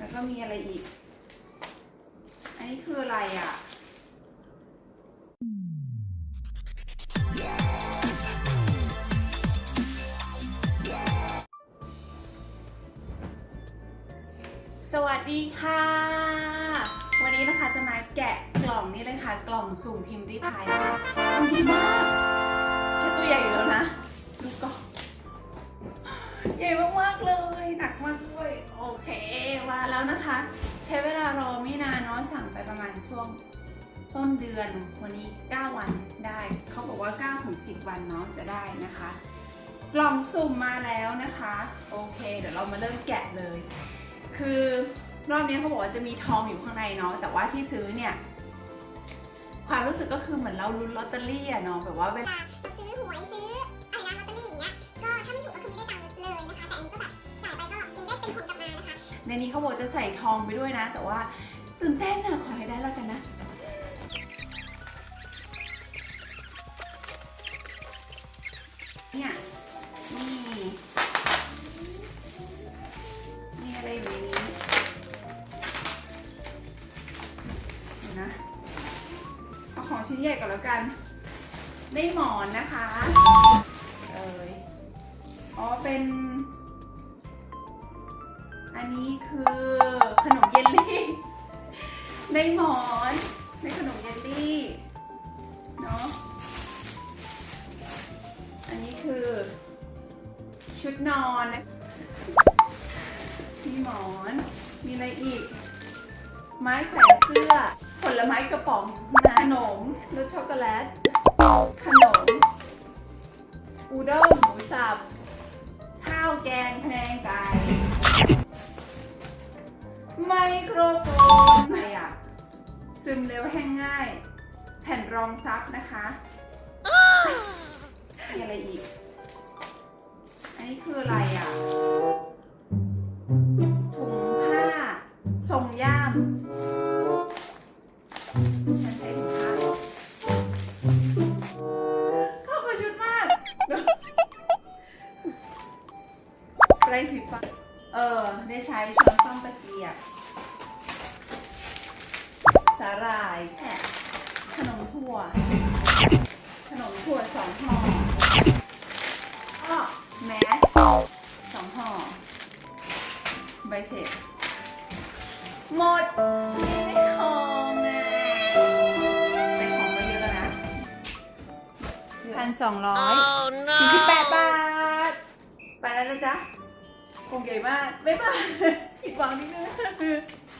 แล้วก็มีอะไรอีก อันนี้คืออะไรอะ สวัสดีค่ะ วันนี้นะคะจะมาแกะกล่องนี้เลยค่ะ กล่องสุ่มพิมพ์ริพายนะคะมันดีมาก สั่งไปประมาณช่วงต้นเดือนวันนี้ 9 วันได้ เขาบอกว่า9ถึง10 วันเนาะจะได้นะคะ กล่องสุ่มมาแล้วนะคะ โอเค เดี๋ยวเรามาเริ่มแกะเลย คือรอบนี้เขาบอกว่าจะมีทองอยู่ข้างในเนาะแต่ว่าที่ซื้อเนี่ย ความรู้สึกก็คือเหมือนเราลุ้นลอตเตอรี่อะเนาะแบบว่าเวลาซื้อหวยซื้ออะไรนะลอตเตอรี่อย่างเงี้ยก็ถ้าไม่ถูกก็คือไม่ได้ตังค์เลยนะคะแต่อันนี้ก็แบบจ่ายไปก็ยังได้เป็นของกลับมานะคะในนี้เขาบอกจะใส่ทองไปด้วยนะ แต่ว่า ตื่นเต้นอะขอให้ได้แล้วกันนะ เนี่ยนี่มีอะไรอยู่ในนี้เดี๋ยวนะ เอาของชิ้นใหญ่ก่อนแล้วกัน ได้หมอนนะคะ เอ้ย ในหมอน ในขนมเยลลี่เนาะอันนี้คือ ชุดนอนนะมีหมอน มีอะไรอีก ไม้แขวนเสื้อ ผลไม้กระป๋องขนมรสช็อกโกแลต ขนม อูด้งหมูสับ ข้าวแกงพะแนงไก่ไมโครโฟนไซึมเร็วแห้งง่าย แผ่นรองซับนะคะมีอะไรอีก อันนี้คืออะไรอะ ถุงผ้าทรงย่ามฉันใช้ถุงผ้าเข้ากับชุดมากไรสีฟ้าเออ ได้ใช้ช้อนซ่อมตะเกียบ หร่ายแผ่ขนมถั่ว ขนมถั่วสองห่ออ้อแมสสองห่อใบเสร็จหมดนี่ไม่ของนะแต่ของก็เยอะแล้วนะพันสองร้อยสี่สิบแปดบาท ไปแล้วนะจ๊ะคงใหญ่มาก บ๊ายบายผิดหวังจ